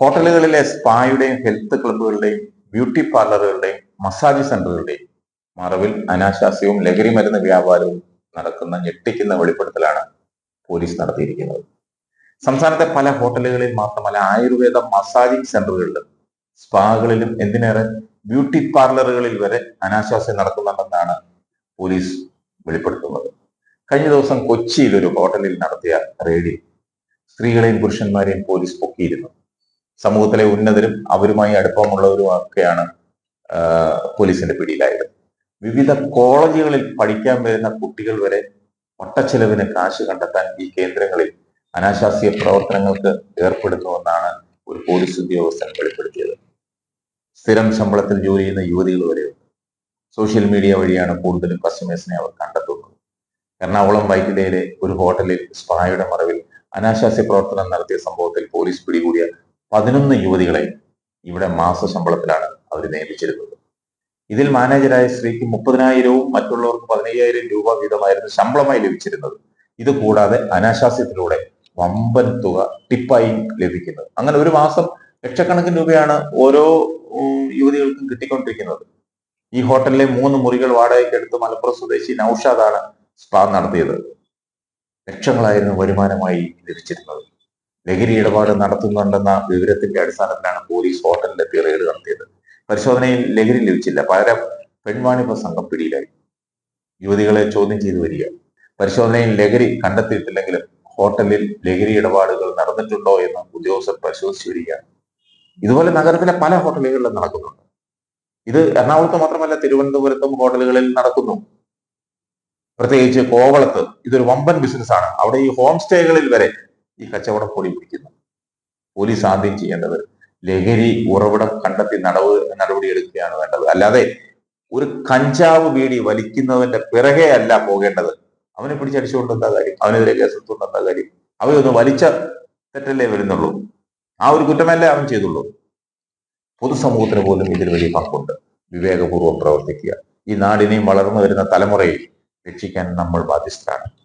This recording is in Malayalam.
ഹോട്ടലുകളിലെ സ്പായുടെയും ഹെൽത്ത് ക്ലബ്ബുകളുടെയും ബ്യൂട്ടി പാർലറുകളുടെയും മസാജ് സെന്ററുകളുടെയും മറവിൽ അനാശാസ്യവും ലഹരി മരുന്ന് വ്യാപാരവും നടക്കുന്ന ഞെട്ടിക്കുന്ന വെളിപ്പെടുത്തലാണ് പോലീസ് നടത്തിയിരിക്കുന്നത്. സംസ്ഥാനത്തെ പല ഹോട്ടലുകളിൽ മാത്രമല്ല ആയുർവേദ മസാജിംഗ് സെന്ററുകളിലും സ്പാകളിലും എന്തിനേറെ ബ്യൂട്ടി പാർലറുകളിൽ വരെ അനാശാസ്യം നടക്കുന്നുണ്ടെന്നാണ് പോലീസ് വെളിപ്പെടുത്തുന്നത്. കഴിഞ്ഞ ദിവസം കൊച്ചിയിൽ ഒരു ഹോട്ടലിൽ നടത്തിയ റെയ്ഡിൽ സ്ത്രീകളെയും പുരുഷന്മാരെയും പോലീസ് പൊക്കിയിരുന്നു. സമൂഹത്തിലെ ഉന്നതരും അവരുമായി അടുപ്പമുള്ളവരും ഒക്കെയാണ് പോലീസിന്റെ പിടിയിലായത്. വിവിധ കോളേജുകളിൽ പഠിക്കാൻ വരുന്ന കുട്ടികൾ വരെ ഒട്ടച്ചെലവിന് കാശ് കണ്ടെത്താൻ ഈ കേന്ദ്രങ്ങളിൽ അനാശാസ്യ പ്രവർത്തനങ്ങൾക്ക് ഏർപ്പെടുന്നുവെന്നാണ് ഒരു പോലീസ് ഉദ്യോഗസ്ഥൻ വെളിപ്പെടുത്തിയത്. സ്ഥിരം ശമ്പളത്തിൽ ജോലി ചെയ്യുന്ന യുവതികൾ വരെ സോഷ്യൽ മീഡിയ വഴിയാണ് കൂടുതലും കസ്റ്റമേഴ്സിനെ അവർ കണ്ടെത്തുന്നത്. എറണാകുളം വൈറ്റിലയിലെ ഒരു ഹോട്ടലിൽ സ്പായുടെ മറവിൽ അനാശാസ്യ പ്രവർത്തനം നടത്തിയ സംഭവത്തിൽ പോലീസ് പിടികൂടിയ പതിനൊന്ന് യുവതികളെ ഇവിടെ മാസ ശമ്പളത്തിലാണ് അവർ നിയമിച്ചിരുന്നത്. ഇതിൽ മാനേജരായ സ്ത്രീക്ക് മുപ്പതിനായിരവും മറ്റുള്ളവർക്ക് പതിനയ്യായിരം രൂപ വീതമായിരുന്നു ശമ്പളമായി ലഭിച്ചിരുന്നത്. ഇത് കൂടാതെ അനാശാസ്യത്തിലൂടെ വമ്പൻ തുക ടിപ്പായി ലഭിക്കുന്നത്. അങ്ങനെ ഒരു മാസം ലക്ഷക്കണക്കിന് രൂപയാണ് ഓരോ യുവതികൾക്കും കിട്ടിക്കൊണ്ടിരിക്കുന്നത്. ഈ ഹോട്ടലിലെ മൂന്ന് മുറികൾ വാടകയ്ക്ക് എടുത്ത് മലപ്പുറം സ്വദേശി നൌഷാദാണ് സ്പാ നടത്തിയത്. ലക്ഷങ്ങളായിരുന്നു വരുമാനമായി ലഭിച്ചിരുന്നത്. ലഹരി ഇടപാട് നടത്തുന്നുണ്ടെന്ന വിവരത്തിന്റെ അടിസ്ഥാനത്തിലാണ് പോലീസ് ഹോട്ടലിലെത്തി റെയ്ഡ് നടത്തിയത്. പരിശോധനയിൽ ലഹരി ലഭിച്ചില്ല. പകരം പെൺവാണിഭ സംഘം പിടിയിലായി. യുവതികളെ ചോദ്യം ചെയ്തു വരിക. പരിശോധനയിൽ ലഹരി കണ്ടെത്തിയിട്ടില്ലെങ്കിലും ഹോട്ടലിൽ ലഹരി ഇടപാടുകൾ നടന്നിട്ടുണ്ടോ എന്ന് ഉദ്യോഗസ്ഥർ പരിശോധിച്ചു വരികയാണ്. ഇതുപോലെ നഗരത്തിലെ പല ഹോട്ടലുകളിലും നടക്കുന്നുണ്ട്. ഇത് എറണാകുളത്ത് മാത്രമല്ല തിരുവനന്തപുരത്തും ഹോട്ടലുകളിൽ നടക്കുന്നു. പ്രത്യേകിച്ച് കോവളത്ത് ഇതൊരു വമ്പൻ ബിസിനസ് ആണ്. അവിടെ ഈ ഹോം സ്റ്റേകളിൽ വരെ ഈ കച്ചവടം പൊടി പിടിക്കുന്നു പോലീസ് ആദ്യം ചെയ്യേണ്ടത് ലഹരി ഉറവിടം കണ്ടെത്തി നടവ് നടപടിയെടുക്കുകയാണ് വേണ്ടത്. അല്ലാതെ ഒരു കഞ്ചാവ് ബീഡി വലിക്കുന്നവന്റെ പിറകെ അല്ല പോകേണ്ടത്. അവനെ പിടിച്ചടിച്ചുകൊണ്ട് എന്താ കാര്യം അവനെതിരെ കേസെടുത്തുകൊണ്ട് എന്താ കാര്യം അവയൊന്ന് വലിച്ച തെറ്റല്ലേ വരുന്നുള്ളൂ? ആ ഒരു കുറ്റമല്ലേ അവൻ ചെയ്തുള്ളൂ. പൊതുസമൂഹത്തിന് പോലും ഇതിൽ വലിയ പങ്കുണ്ട്. വിവേകപൂർവം പ്രവർത്തിക്കുക. ഈ നാടിനെയും വളർന്നു വരുന്ന തലമുറയെ രക്ഷിക്കാൻ നമ്മൾ ബാധ്യസ്ഥരാണ്.